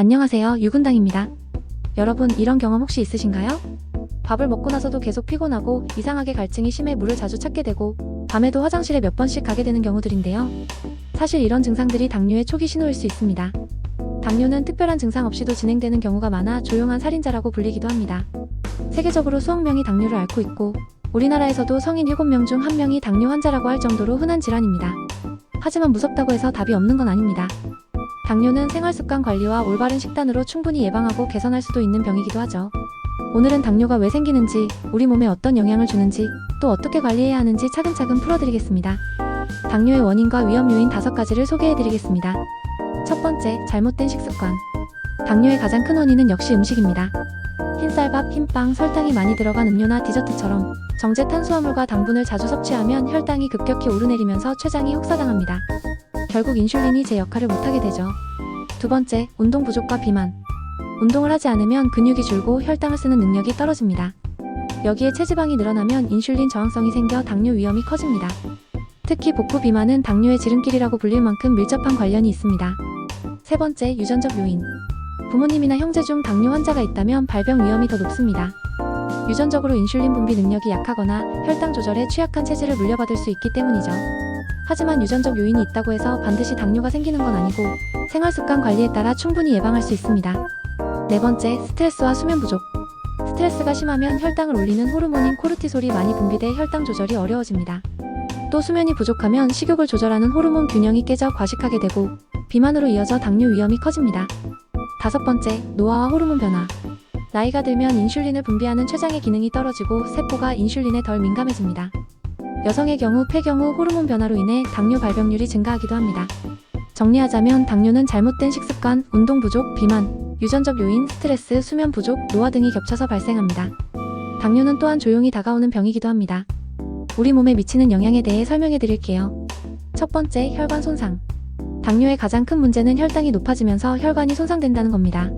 안녕하세요. 유근당입니다. 여러분, 이런 경험 혹시 있으신가요? 밥을 먹고 나서도 계속 피곤하고 이상하게 갈증이 심해 물을 자주 찾게 되고 밤에도 화장실에 몇 번씩 가게 되는 경우들인데요. 사실 이런 증상들이 당뇨의 초기 신호일 수 있습니다. 당뇨는 특별한 증상 없이도 진행되는 경우가 많아 조용한 살인자라고 불리기도 합니다. 세계적으로 수억 명이 당뇨를 앓고 있고 우리나라에서도 성인 7명 중 1명이 당뇨 환자라고 할 정도로 흔한 질환입니다. 하지만 무섭다고 해서 답이 없는 건 아닙니다. 당뇨는 생활습관 관리와 올바른 식단으로 충분히 예방하고 개선할 수도 있는 병이기도 하죠. 오늘은 당뇨가 왜 생기는지, 우리 몸에 어떤 영향을 주는지, 또 어떻게 관리해야 하는지 차근차근 풀어드리겠습니다. 당뇨의 원인과 위험 요인 5가지를 소개해드리겠습니다. 첫 번째, 잘못된 식습관. 당뇨의 가장 큰 원인은 역시 음식입니다. 흰쌀밥, 흰빵, 설탕이 많이 들어간 음료나 디저트처럼 정제 탄수화물과 당분을 자주 섭취하면 혈당이 급격히 오르내리면서 췌장이 혹사당합니다. 결국 인슐린이 제 역할을 못하게 되죠. 두 번째, 운동 부족과 비만. 운동을 하지 않으면 근육이 줄고 혈당을 쓰는 능력이 떨어집니다. 여기에 체지방이 늘어나면 인슐린 저항성이 생겨 당뇨 위험이 커집니다. 특히 복부 비만은 당뇨의 지름길이라고 불릴 만큼 밀접한 관련이 있습니다. 세 번째, 유전적 요인. 부모님이나 형제 중 당뇨 환자가 있다면 발병 위험이 더 높습니다. 유전적으로 인슐린 분비 능력이 약하거나 혈당 조절에 취약한 체질을 물려받을 수 있기 때문이죠. 하지만 유전적 요인이 있다고 해서 반드시 당뇨가 생기는 건 아니고 생활 습관 관리에 따라 충분히 예방할 수 있습니다. 네 번째, 스트레스와 수면 부족. 스트레스가 심하면 혈당을 올리는 호르몬인 코르티솔이 많이 분비돼 혈당 조절이 어려워집니다. 또 수면이 부족하면 식욕을 조절하는 호르몬 균형이 깨져 과식하게 되고 비만으로 이어져 당뇨 위험이 커집니다. 다섯 번째, 노화와 호르몬 변화. 나이가 들면 인슐린을 분비하는 췌장의 기능이 떨어지고 세포가 인슐린에 덜 민감해집니다. 여성의 경우 폐경후 호르몬 변화로 인해 당뇨 발병률이 증가하기도 합니다. 정리하자면 당뇨는 잘못된 식습관, 운동 부족, 비만, 유전적 요인, 스트레스, 수면 부족, 노화 등이 겹쳐서 발생합니다. 당뇨는 또한 조용히 다가오는 병이기도 합니다. 우리 몸에 미치는 영향에 대해 설명해 드릴게요. 첫 번째, 혈관 손상. 당뇨의 가장 큰 문제는 혈당이 높아지면서 혈관이 손상된다는 겁니다.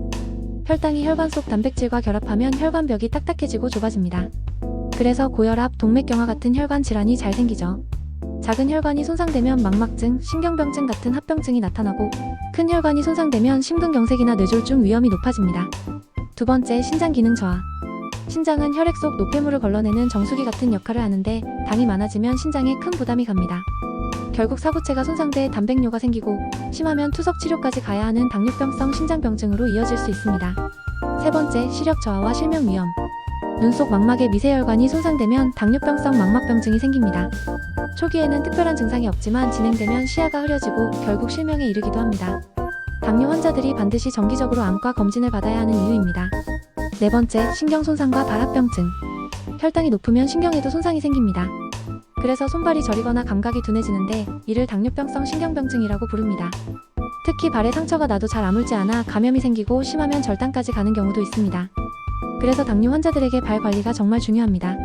혈당이 혈관 속 단백질과 결합하면 혈관벽이 딱딱해지고 좁아집니다. 그래서 고혈압, 동맥경화 같은 혈관 질환이 잘 생기죠. 작은 혈관이 손상되면 망막증, 신경병증 같은 합병증이 나타나고 큰 혈관이 손상되면 심근경색이나 뇌졸중 위험이 높아집니다. 두 번째, 신장 기능 저하. 신장은 혈액 속 노폐물을 걸러내는 정수기 같은 역할을 하는데 당이 많아지면 신장에 큰 부담이 갑니다. 결국 사구체가 손상돼 단백뇨가 생기고 심하면 투석 치료까지 가야 하는 당뇨병성 신장병증으로 이어질 수 있습니다. 세 번째, 시력 저하와 실명 위험. 눈 속 망막의 미세혈관이 손상되면 당뇨병성 망막병증이 생깁니다. 초기에는 특별한 증상이 없지만 진행되면 시야가 흐려지고 결국 실명에 이르기도 합니다. 당뇨 환자들이 반드시 정기적으로 안과 검진을 받아야 하는 이유입니다. 네 번째, 신경 손상과 발합병증. 혈당이 높으면 신경에도 손상이 생깁니다. 그래서 손발이 저리거나 감각이 둔해지는데 이를 당뇨병성 신경병증이라고 부릅니다. 특히 발에 상처가 나도 잘 아물지 않아 감염이 생기고 심하면 절단까지 가는 경우도 있습니다. 그래서 당뇨 환자들에게 발 관리가 정말 중요합니다.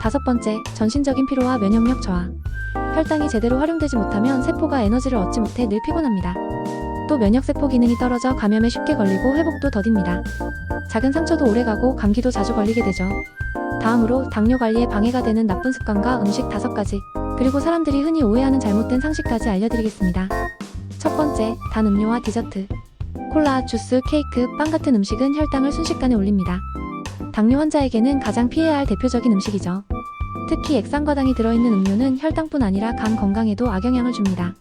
다섯 번째, 전신적인 피로와 면역력 저하. 혈당이 제대로 활용되지 못하면 세포가 에너지를 얻지 못해 늘 피곤합니다. 또 면역세포 기능이 떨어져 감염에 쉽게 걸리고 회복도 더딥니다. 작은 상처도 오래가고 감기도 자주 걸리게 되죠. 다음으로 당뇨 관리에 방해가 되는 나쁜 습관과 음식 다섯 가지, 그리고 사람들이 흔히 오해하는 잘못된 상식까지 알려드리겠습니다. 첫 번째, 단 음료와 디저트. 콜라, 주스, 케이크, 빵 같은 음식은 혈당을 순식간에 올립니다. 당뇨 환자에게는 가장 피해야 할 대표적인 음식이죠. 특히 액상과당이 들어있는 음료는 혈당뿐 아니라 간 건강에도 악영향을 줍니다.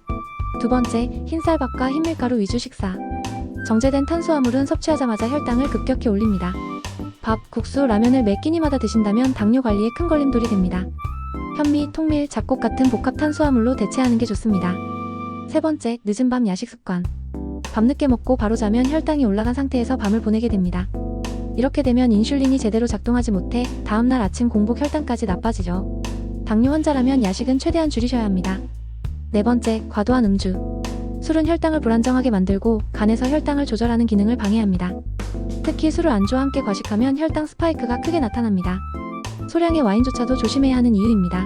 두 번째, 흰쌀밥과 흰밀가루 위주 식사. 정제된 탄수화물은 섭취하자마자 혈당을 급격히 올립니다. 밥, 국수, 라면을 매 끼니마다 드신다면 당뇨 관리에 큰 걸림돌이 됩니다. 현미, 통밀, 잡곡 같은 복합 탄수화물로 대체하는 게 좋습니다. 세 번째, 늦은 밤 야식 습관. 밤늦게 먹고 바로 자면 혈당이 올라간 상태에서 밤을 보내게 됩니다. 이렇게 되면 인슐린이 제대로 작동하지 못해 다음날 아침 공복 혈당까지 나빠지죠. 당뇨 환자라면 야식은 최대한 줄이셔야 합니다. 네 번째, 과도한 음주. 술은 혈당을 불안정하게 만들고 간에서 혈당을 조절하는 기능을 방해합니다. 특히 술을 안주와 함께 과식하면 혈당 스파이크가 크게 나타납니다. 소량의 와인조차도 조심해야 하는 이유입니다.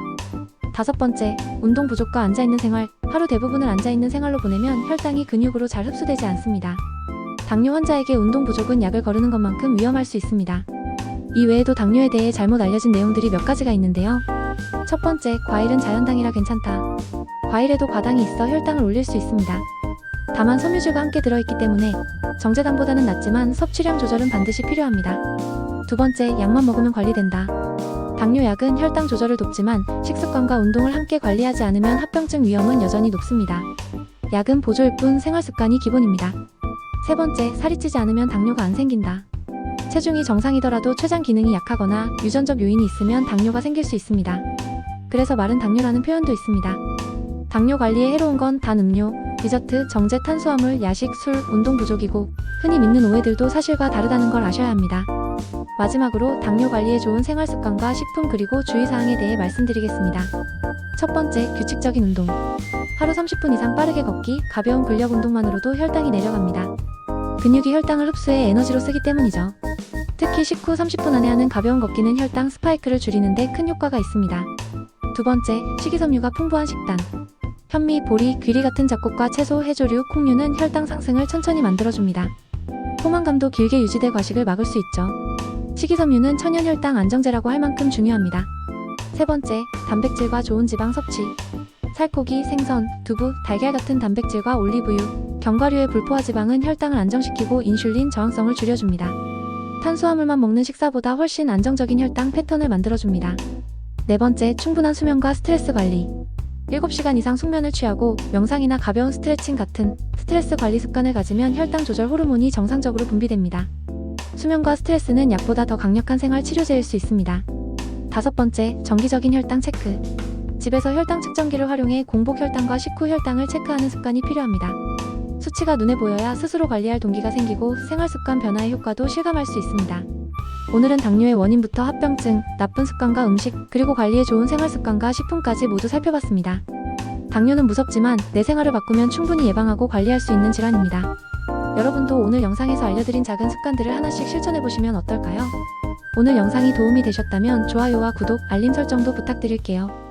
다섯 번째, 운동 부족과 앉아있는 생활. 하루 대부분을 앉아있는 생활로 보내면 혈당이 근육으로 잘 흡수되지 않습니다. 당뇨 환자에게 운동 부족은 약을 거르는 것만큼 위험할 수 있습니다. 이 외에도 당뇨에 대해 잘못 알려진 내용들이 몇 가지가 있는데요. 첫 번째, 과일은 자연당이라 괜찮다. 과일에도 과당이 있어 혈당을 올릴 수 있습니다. 다만 섬유질과 함께 들어있기 때문에 정제당보다는 낫지만 섭취량 조절은 반드시 필요합니다. 두 번째, 약만 먹으면 관리된다. 당뇨약은 혈당 조절을 돕지만 식습관과 운동을 함께 관리하지 않으면 합병증 위험은 여전히 높습니다. 약은 보조일 뿐 생활 습관이 기본입니다. 세 번째, 살이 찌지 않으면 당뇨가 안 생긴다. 체중이 정상이더라도 췌장 기능이 약하거나 유전적 요인이 있으면 당뇨가 생길 수 있습니다. 그래서 마른 당뇨라는 표현도 있습니다. 당뇨 관리에 해로운 건 단 음료, 디저트, 정제 탄수화물, 야식, 술, 운동 부족이고 흔히 믿는 오해들도 사실과 다르다는 걸 아셔야 합니다. 마지막으로 당뇨 관리에 좋은 생활 습관과 식품 그리고 주의사항에 대해 말씀드리겠습니다. 첫 번째, 규칙적인 운동. 하루 30분 이상 빠르게 걷기, 가벼운 근력 운동만으로도 혈당이 내려갑니다. 근육이 혈당을 흡수해 에너지로 쓰기 때문이죠. 특히 식후 30분 안에 하는 가벼운 걷기는 혈당 스파이크를 줄이는 데 큰 효과가 있습니다. 두 번째, 식이섬유가 풍부한 식단. 현미, 보리, 귀리 같은 잡곡과 채소, 해조류, 콩류는 혈당 상승을 천천히 만들어줍니다. 포만감도 길게 유지될 과식을 막을 수 있죠. 식이섬유는 천연 혈당 안정제라고 할 만큼 중요합니다. 세 번째, 단백질과 좋은 지방 섭취. 살코기, 생선, 두부, 달걀 같은 단백질과 올리브유, 견과류의 불포화 지방은 혈당을 안정시키고 인슐린 저항성을 줄여줍니다. 탄수화물만 먹는 식사보다 훨씬 안정적인 혈당 패턴을 만들어줍니다. 네 번째, 충분한 수면과 스트레스 관리. 7시간 이상 숙면을 취하고 명상이나 가벼운 스트레칭 같은 스트레스 관리 습관을 가지면 혈당 조절 호르몬이 정상적으로 분비됩니다. 수면과 스트레스는 약보다 더 강력한 생활 치료제일 수 있습니다. 다섯 번째, 정기적인 혈당 체크. 집에서 혈당 측정기를 활용해 공복 혈당과 식후 혈당을 체크하는 습관이 필요합니다. 수치가 눈에 보여야 스스로 관리할 동기가 생기고 생활 습관 변화의 효과도 실감할 수 있습니다. 오늘은 당뇨의 원인부터 합병증, 나쁜 습관과 음식, 그리고 관리에 좋은 생활 습관과 식품까지 모두 살펴봤습니다. 당뇨는 무섭지만 내 생활을 바꾸면 충분히 예방하고 관리할 수 있는 질환입니다. 여러분도 오늘 영상에서 알려드린 작은 습관들을 하나씩 실천해보시면 어떨까요? 오늘 영상이 도움이 되셨다면 좋아요와 구독, 알림 설정도 부탁드릴게요.